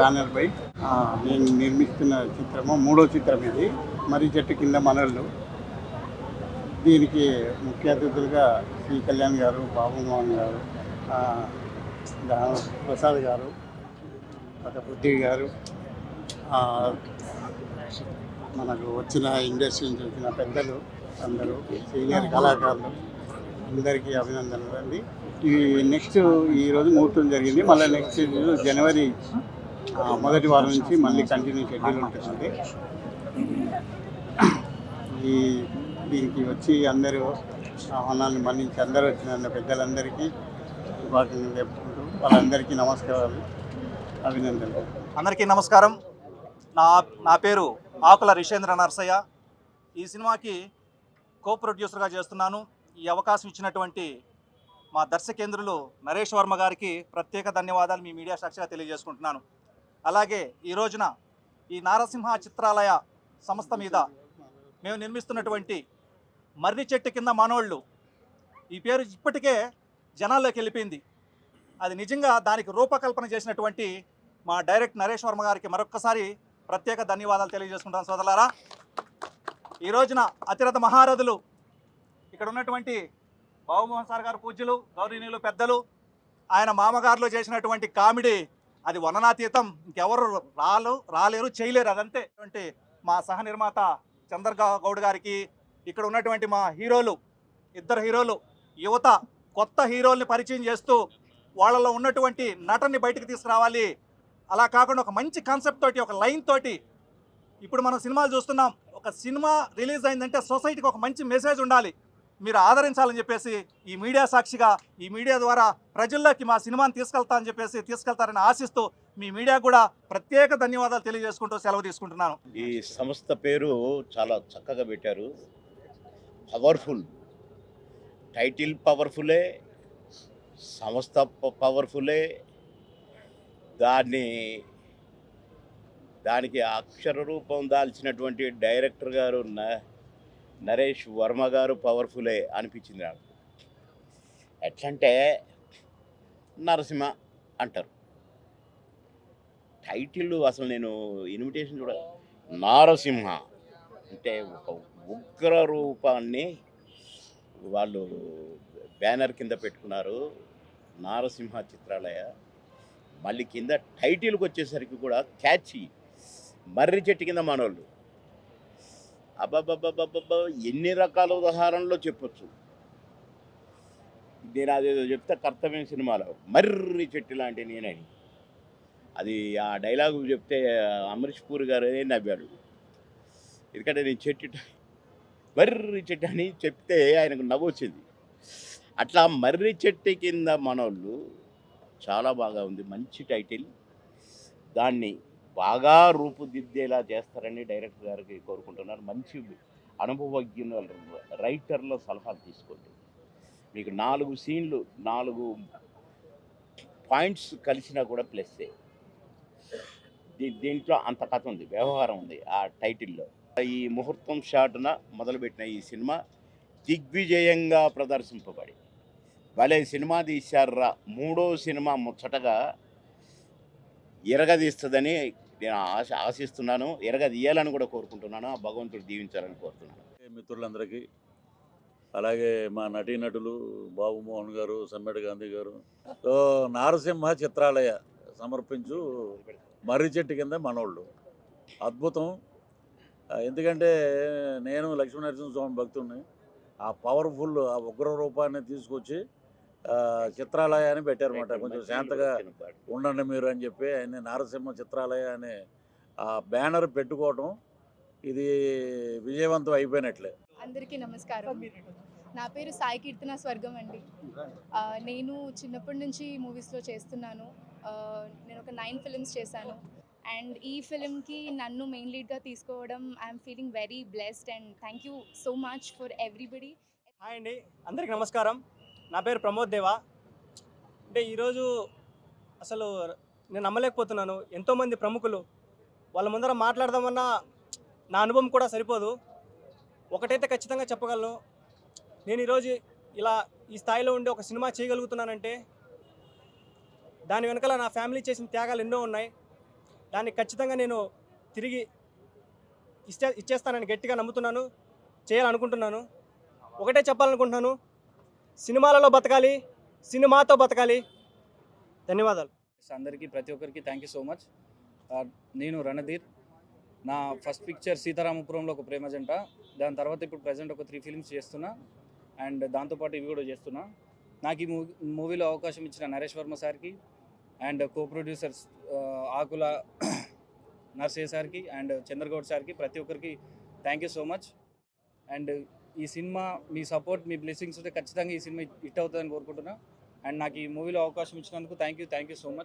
Banner పై నేను నిర్మిస్తున్న చిత్రము మూడో చిత్రం ఇది మరి చెట్టు కింద మనళ్ళు. దీనికి ముఖ్య అతిథులుగా శ్రీ కళ్యాణ్ గారు బాబు మోహన్ గారు ప్రసాద్ గారు తర్వాత పృథ్వీ గారు మనకు వచ్చిన ఇండస్ట్రీ నుంచి వచ్చిన పెద్దలు అందరూ సీనియర్ కళాకారులు అందరికీ అభినందనలు అండి. ఈ నెక్స్ట్ ఈరోజు ముహూర్తం జరిగింది. మళ్ళీ నెక్స్ట్ జనవరి మొదటి వారం నుంచి మళ్ళీ కంటిన్యూ షెడ్యూల్ ఉంటుంది ఈ దీనికి వచ్చి అందరూ ఆహ్వానాన్ని మన్నించి అందరూ వచ్చిన పెద్దలందరికీ శుభాకాంక్షలు చెప్పుకుంటూ వాళ్ళందరికీ నమస్కారాలు అభినందనలు. అందరికీ నమస్కారం. నా నా పేరు ఆకుల రిషేంద్ర నర్సయ్య. ఈ సినిమాకి కో ప్రొడ్యూసర్గా చేస్తున్నాను. ఈ అవకాశం ఇచ్చినటువంటి మా దర్శకేంద్రులు నరేష్ వర్మ గారికి ప్రత్యేక ధన్యవాదాలు. మీ మీడియా సాక్షిగా తెలియజేసుకుంటున్నాను. అలాగే ఈ రోజున ఈ నారసింహ చిత్రాలయ సంస్థ మీద మేము నిర్మిస్తున్నటువంటి మర్రి చెట్టు కింద మానవాళ్ళు ఈ పేరు ఇప్పటికే జనాల్లోకి వెళ్ళిపోయింది. అది నిజంగా దానికి రూపకల్పన చేసినటువంటి మా డైరెక్ట్ నరేష్ వర్మ గారికి మరొక్కసారి ప్రత్యేక ధన్యవాదాలు తెలియజేసుకుంటాను సోదరులారా. ఈ రోజున అతిరథ మహారథులు ఇక్కడ ఉన్నటువంటి బాబుమోహన్ సార్ గారు పూజ్యులు గౌరీనీయులు పెద్దలు ఆయన మామగారులు చేసినటువంటి కామెడీ అది వననాతీతం. ఇంకెవరు రాలు రాలేరు చేయలేరు. అదంతే. అంటే మా సహ నిర్మాత చంద్ర గౌడ్ గారికి ఇక్కడ ఉన్నటువంటి మా హీరోలు ఇద్దరు హీరోలు యువత కొత్త హీరోల్ని పరిచయం చేస్తూ వాళ్ళలో ఉన్నటువంటి నటన్ని బయటకు తీసుకురావాలి. అలా కాకుండా ఒక మంచి కాన్సెప్ట్ తోటి ఒక లైన్ తోటి ఇప్పుడు మనం సినిమాలు చూస్తున్నాం. ఒక సినిమా రిలీజ్ అయిందంటే సొసైటీకి ఒక మంచి మెసేజ్ ఉండాలి. మీరు ఆదరించాలని చెప్పేసి ఈ మీడియా సాక్షిగా ఈ మీడియా ద్వారా ప్రజల్లోకి మా సినిమాని తీసుకెళ్తా అని చెప్పేసి తీసుకెళ్తారని ఆశిస్తూ మీ మీడియా కూడా ప్రత్యేక ధన్యవాదాలు తెలియజేసుకుంటూ సెలవు తీసుకుంటున్నాను. ఈ సంస్థ పేరు చాలా చక్కగా పెట్టారు. పవర్ఫుల్. టైటిల్ పవర్ఫులే సంస్థ ప- దాన్ని దానికి అక్షర రూపం దాల్చినటువంటి డైరెక్టర్ గారు న- నరేష్ వర్మ గారు పవర్ఫులే అనిపించింది నాకు. ఎట్లంటే నరసింహ అంటారు. టైటిల్ అసలు నేను ఇన్విటేషన్ చూడ నారసింహ అంటే ఒక ఉగ్ర రూపాన్ని వాళ్ళు బ్యానర్ కింద పెట్టుకున్నారు నారసింహ చిత్రాలయ. మళ్ళీ కింద టైటిల్కి వచ్చేసరికి కూడా క్యాచీ మర్రి చెట్టు కింద మనోళ్ళు. అబ్బబ్బబ్బబ్బబ్బ ఎన్ని రకాల ఉదాహరణలో చెప్పొచ్చు? నేను అదేదో చెప్తే కర్తవ్యం సినిమాలో మర్రి చెట్టు లాంటి నేనని. అది ఆ డైలాగు చెప్తే అమరీష్ పూరి గారు నవ్వాడు ఎందుకంటే నేను చెట్టు మర్రి చెట్టు అని చెప్తే ఆయనకు నవ్వు వచ్చింది. అట్లా మర్రి చెట్టు కింద మనోళ్ళు చాలా బాగా ఉంది మంచి టైటిల్. దాన్ని బాగా రూపుదిద్దేలా చేస్తారని డైరెక్టర్ గారికి కోరుకుంటున్నారు. మంచి అనుభవజ్ఞుల రైటర్ల సలహాలు తీసుకోండి. మీకు నాలుగు సీన్లు నాలుగు పాయింట్స్ కలిసినా కూడా ప్లస్సే దీ దీంట్లో అంత కథ ఉంది వ్యవహారం ఉంది ఆ టైటిల్లో. ఈ ముహూర్తం షాట్న మొదలుపెట్టిన ఈ సినిమా దిగ్విజయంగా ప్రదర్శింపబడి. భలే సినిమా తీశారా మూడో సినిమా ముచ్చటగా ఇరగదీస్తుందని నేను ఆశ ఆశిస్తున్నాను ఎరగదీయాలని కూడా కోరుకుంటున్నాను ఆ భగవంతుడు దీవించాలని కోరుతున్నాను. మిత్రులందరికీ అలాగే మా నటీనటులు బాబు మోహన్ గారు సమ్మెడ గాంధీ గారు సో నారసింహ చిత్రాలయ సమర్పించు మర్రి చెట్టు కింద మనోళ్ళు. అద్భుతం. ఎందుకంటే నేను లక్ష్మీనరసింహ స్వామి భక్తుడిని. ఆ పవర్ఫుల్ ఆ ఉగ్ర రూపాన్ని తీసుకొచ్చి చిత్రాలయ అని పెట్టారన్నమాట. కొంచెం శాంతగా ఉండండి మీరు అని చెప్పి ఆయన నారసింహ చిత్రాలయ అనే ఆ బ్యానర్ పెట్టుకోవటం ఇది విజయవంతం అయిపోయినట్లే. అందరికీ నమస్కారం. నా పేరు సాయి కీర్తన స్వర్గం అండి. నేను చిన్నప్పటి నుంచి మూవీస్లో చేస్తున్నాను. నేను ఒక నైన్ ఫిల్మ్స్ చేశాను. అండ్ ఈ ఫిల్మ్కి నన్ను మెయిన్ లీడ్గా తీసుకోవడం I'm feeling very blessed and thank you so much for everybody hi అండి. అందరికీ నమస్కారం. నా పేరు ప్రమోద్ దేవా. అంటే ఈరోజు అసలు నేను నమ్మలేకపోతున్నాను. ఎంతోమంది ప్రముఖులు వాళ్ళ ముందర మాట్లాడదామన్నా నా అనుభవం కూడా సరిపోదు. ఒకటైతే ఖచ్చితంగా చెప్పగలను. నేను ఈరోజు ఇలా ఈ స్థాయిలో ఉండి ఒక సినిమా చేయగలుగుతున్నానంటే దాని వెనకాల నా ఫ్యామిలీ చేసిన త్యాగాలు ఎన్నో ఉన్నాయి. దాన్ని ఖచ్చితంగా నేను తిరిగి ఇచ్చే ఇచ్చేస్తానని గట్టిగా నమ్ముతున్నాను. చేయాలనుకుంటున్నాను. ఒకటే చెప్పాలనుకుంటున్నాను. సినిమాలలో బతకాలి సినిమాతో బతకాలి. ధన్యవాదాలు. అందరికీ ప్రతి ఒక్కరికి థ్యాంక్ యూ సో మచ్ నేను రణధీర్. నా ఫస్ట్ పిక్చర్ సీతారామపురంలో ఒక ప్రేమ జంట. దాని తర్వాత ఇప్పుడు ప్రజెంట్ ఒక త్రీ ఫిల్మ్స్ చేస్తున్నా. అండ్ దాంతోపాటు ఇవి కూడా చేస్తున్నా. నాకు ఈ మూవీ మూవీలో అవకాశం ఇచ్చిన నరేష్ వర్మ సార్కి and co producers Akula Narsaiah సార్కి అండ్ చంద్రగౌడ్ సార్కి ప్రతి ఒక్కరికి thank you so much and ఈ సినిమా మీ సపోర్ట్ మీ బ్లెస్సింగ్స్ ఉంటే ఖచ్చితంగా ఈ సినిమా హిట్ అవుతుందని కోరుకుంటున్నా. అండ్ నాకు ఈ మూవీలో అవకాశం ఇచ్చినందుకు thank you thank you so much.